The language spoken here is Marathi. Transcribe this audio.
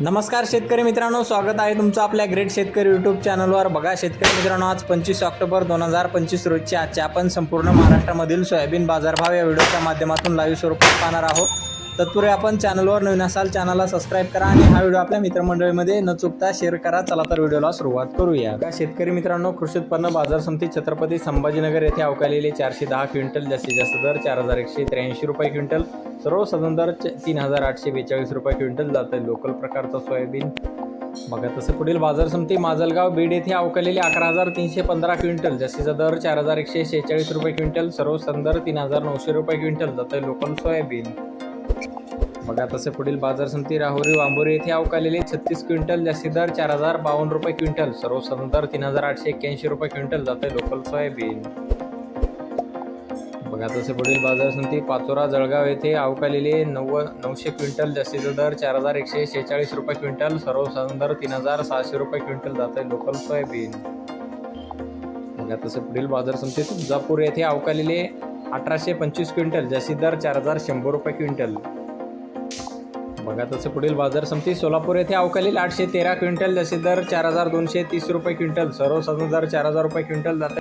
नमस्कार शेतकरी मित्रांनो स्वागत आहे तुमचं आपल्या ग्रेट शेतकरी यूट्यूब चॅनलवर बघा शेतकरी मित्रांनो आज पंचवीस ऑक्टोबर दोन हजार पंचवीस रोजची आजच्या आपण संपूर्ण महाराष्ट्रामधील सोयाबीन बाजारभाव या व्हिडिओच्या माध्यमातून लाईव्ह स्वरूपात पाहणार आहोत. तत्पूर्वी आपण चॅनलवर नवीन असाल चॅनलला सबस्क्राईब करा आणि हा व्हिडिओ आपल्या मित्रमंडळीमध्ये न चुकता शेअर करा. चला तर व्हिडिओला सुरुवात करूया. का शेतकरी मित्रांनो कृषी उत्पन्न बाजार समिती छत्रपती संभाजीनगर येथे अवकालेले चारशे दहा क्विंटल जास्तीत जास्त दर चार हजार एकशे त्र्याऐंशी रुपये क्विंटल सर्व सदन दर च- तीन हजार आठशे बेचाळीस रुपये क्विंटल जात आहे लोकल प्रकारचं सोयाबीन. बघा तसं पुढील बाजार समिती माजलगाव बीड येथे अवकलेले अकरा हजार तीनशे पंधरा क्विंटल जास्तीचा दर चार हजार एकशे शेहेचाळीस रुपये क्विंटल सर्व दर तीन हजार नऊशे रुपये क्विंटल जात आहे लोकल सोयाबीन. बघा तसे पुढील बाजार समिती राहुरी वांबोरी येथे अवकालेले छत्तीस क्विंटल जास्ती दर चार हजार बावन्न रुपये क्विंटल सर्व दर तीन हजार आठशे एक्क्याऐंशी रुपये क्विंटल जात आहे लोकल सोयाबीन. बघा तसे पुढील बाजार समिती पाचोरा जळगाव येथे अवकालेले नव्वद नऊशे क्विंटल जास्तीचा दर चार हजार एकशे शेहेचाळीस रुपये क्विंटल सर्व दर तीन हजार सहाशे रुपये क्विंटल जात आहे लोकल सोयाबीन. बघा तसे पुढील बाजार समिती तुळजापूर येथे अवकालेले अठराशे पंचवीस क्विंटल जशी दर चार हजार शंभर रुपये क्विंटल. बघा तसं पुढील बाजार समिती. सोलापूर येथे अवकालील आठशे तेरा क्विंटल जसे दर चार हजार दोनशे तीस रुपये क्विंटल सर्व दर चार हजार रुपये क्विंटल जाते.